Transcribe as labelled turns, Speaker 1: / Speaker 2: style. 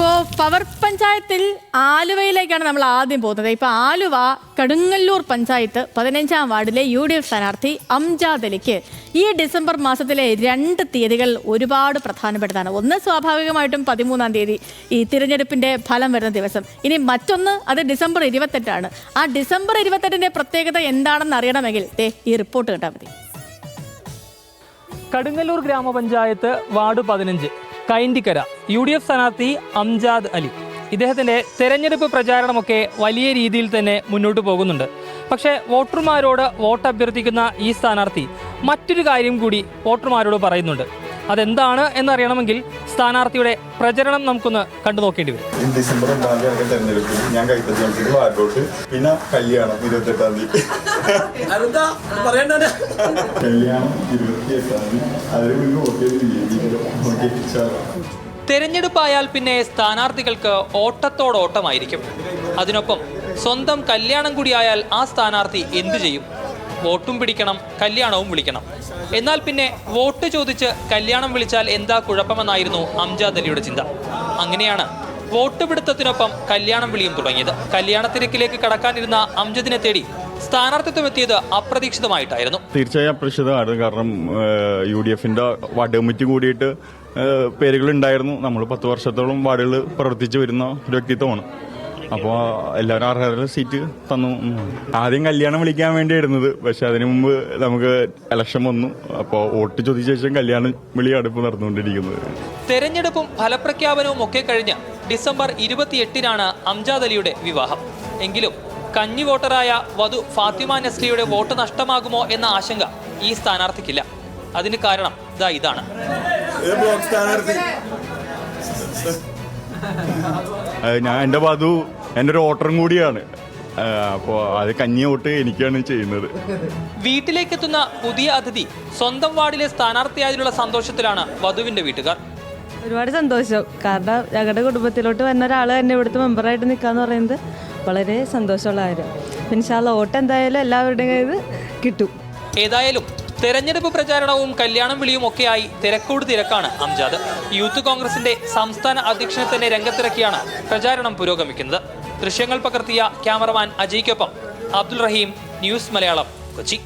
Speaker 1: ഇപ്പോൾ പവർ പഞ്ചായത്തിൽ ആലുവയിലേക്കാണ് നമ്മൾ ആദ്യം പോകുന്നത്. ഇപ്പോൾ ആലുവ കടുങ്ങല്ലൂർ പഞ്ചായത്ത് പതിനഞ്ചാം വാർഡിലെ യു ഡി എഫ് സ്ഥാനാർത്ഥി അംജാദ് അലിക്ക് ഈ ഡിസംബർ മാസത്തിലെ രണ്ട് തീയതികൾ ഒരുപാട് പ്രധാനപ്പെട്ടതാണ്. ഒന്ന് സ്വാഭാവികമായിട്ടും പതിമൂന്നാം തീയതി ഈ തിരഞ്ഞെടുപ്പിന്റെ ഫലം വരുന്ന ദിവസം. ഇനി മറ്റൊന്ന് അത് ഡിസംബർ ഇരുപത്തെട്ടാണ്. ആ ഡിസംബർ ഇരുപത്തെട്ടിന്റെ പ്രത്യേകത എന്താണെന്ന് അറിയണമെങ്കിൽ ഈ റിപ്പോർട്ട് കേട്ടാൽ മതി.
Speaker 2: കടുങ്ങല്ലൂർ ഗ്രാമപഞ്ചായത്ത് വാർഡ് പതിനഞ്ച്. കൈൻഡിക്കര യു ഡി എഫ് സ്ഥാനാർത്ഥി അംജാദ് അലി. ഇദ്ദേഹത്തിന്റെ തെരഞ്ഞെടുപ്പ് പ്രചാരണമൊക്കെ വലിയ രീതിയിൽ തന്നെ മുന്നോട്ട് പോകുന്നുണ്ട്. പക്ഷേ വോട്ടർമാരോട് വോട്ട് അഭ്യർത്ഥിക്കുന്ന ഈ സ്ഥാനാർത്ഥി മറ്റൊരു കാര്യം കൂടി വോട്ടർമാരോട് പറയുന്നുണ്ട്. അതെന്താണ് എന്നറിയണമെങ്കിൽ സ്ഥാനാർത്ഥിയുടെ പ്രചരണം നമുക്കൊന്ന് കണ്ടു നോക്കേണ്ടി വരും.
Speaker 3: ഡിസംബർ ഒന്നാം തീയതി നടക്കുന്ന തെരഞ്ഞെടുപ്പിൽ ഞാൻ കൈപ്പറ്റി മത്സരിച്ച് വാർഡോട്ട് പിന്നെ കല്യാണം ഇരുപത്തെട്ടാം തീയതി. തീയതി.
Speaker 2: തെരഞ്ഞെടുപ്പായാൽ പിന്നെ സ്ഥാനാർത്ഥികൾക്ക് ഓട്ടത്തോടോട്ടമായിരിക്കും. അതിനൊപ്പം സ്വന്തം കല്യാണം കൂടിയായാൽ ആ സ്ഥാനാർത്ഥി എന്തു ചെയ്യും? വോട്ടും പിടിക്കണം കല്യാണവും വിളിക്കണം. എന്നാൽ പിന്നെ വോട്ട് ചോദിച്ച് കല്യാണം വിളിച്ചാൽ എന്താ കുഴപ്പമെന്നായിരുന്നു അംജാദ് അലിയുടെ ചിന്ത. അങ്ങനെയാണ് വോട്ട് പിടുത്തത്തിനൊപ്പം കല്യാണം വിളിയും തുടങ്ങിയത്. കല്യാണ തിരക്കിലേക്ക് കടക്കാനിരുന്ന അംജദിനെ തേടി സ്ഥാനാർത്ഥിത്വം എത്തിയത് അപ്രതീക്ഷിതമായിട്ടായിരുന്നു.
Speaker 3: തീർച്ചയായും അപ്രതീക്ഷിതമായിരുന്നു. കാരണം യു ഡി എഫിന്റെ വാർഡ് കമ്മിറ്റി കൂടിയിട്ട് പേരുകൾ ഉണ്ടായിരുന്നു നമ്മൾ പത്ത് വർഷത്തോളം വാർഡുകൾ പ്രവർത്തിച്ചു വരുന്ന ഒരു വ്യക്തിത്വമാണ്. അപ്പോൾ എല്ലാവരും അർഹതയുള്ള സീറ്റ് തന്നു. ആദ്യം കല്യാണം വിളിക്കാൻ വേണ്ടിയായിരുന്നത്. പക്ഷെ അതിനു മുമ്പ് നമുക്ക് ഇലക്ഷൻ വന്നു. അപ്പോൾ വോട്ട് ചോദിച്ച ശേഷം കല്യാണം വിളി അടുപ്പ് നടന്നുകൊണ്ടിരിക്കുന്നത്.
Speaker 2: തെരഞ്ഞെടുപ്പും ഫലപ്രഖ്യാപനവും ഒക്കെ കഴിഞ്ഞ് ഡിസംബർ ഇരുപത്തിയെട്ടിനാണ് അംജാദ് അലിയുടെ വിവാഹം. എങ്കിലും കഞ്ഞി വോട്ടറായ വധു ഫാത്തിമ നസ്ലിയുടെ വോട്ട് നഷ്ടമാകുമോ എന്ന ആശങ്ക ഈ സ്ഥാനാർത്ഥിക്കില്ല. അതിന് കാരണം ഇതാ ഇതാണ്.
Speaker 3: ഞാൻ എന്റെ വധു എന്റെ ഒരു ഓട്ടറും കൂടിയാണ്. അപ്പോൾ അത് കഞ്ഞി ഓട്ട് എനിക്കാണ് ചെയ്യുന്നത്.
Speaker 2: വീട്ടിലേക്ക് എത്തുന്ന പുതിയ അതിഥി സ്വന്തം വാർഡിലെ സ്ഥാനാർത്ഥിയായതിലുള്ള സന്തോഷത്തിലാണ് വധുവിന്റെ വീട്ടുകാർ.
Speaker 4: ഒരുപാട് സന്തോഷം. കാരണം ഞങ്ങളുടെ കുടുംബത്തിലോട്ട് വന്ന ഒരാൾ തന്നെ ഇവിടുത്തെ മെമ്പറായിട്ട് നിൽക്കാന്ന് പറയുന്നത് വളരെ സന്തോഷമുള്ള കാര്യം. പിന്നെ ശാല ഓട്ട് എന്തായാലും എല്ലാവരുടെയും കയ്യിൽ കിട്ടും.
Speaker 2: ഏതായാലും തെരഞ്ഞെടുപ്പ് പ്രചാരണവും കല്യാണം വിളിയും ഒക്കെയായി തിരക്കോട് തിരക്കാണ് അംജാദ്. യൂത്ത് കോൺഗ്രസിന്റെ സംസ്ഥാന അധ്യക്ഷനെ തന്നെ രംഗത്തിറക്കിയാണ് പ്രചാരണം പുരോഗമിക്കുന്നത്. ദൃശ്യങ്ങൾ പകർത്തിയ ക്യാമറമാൻ അജയ്ക്കൊപ്പം അബ്ദുൾ റഹീം ന്യൂസ് മലയാളം കൊച്ചി.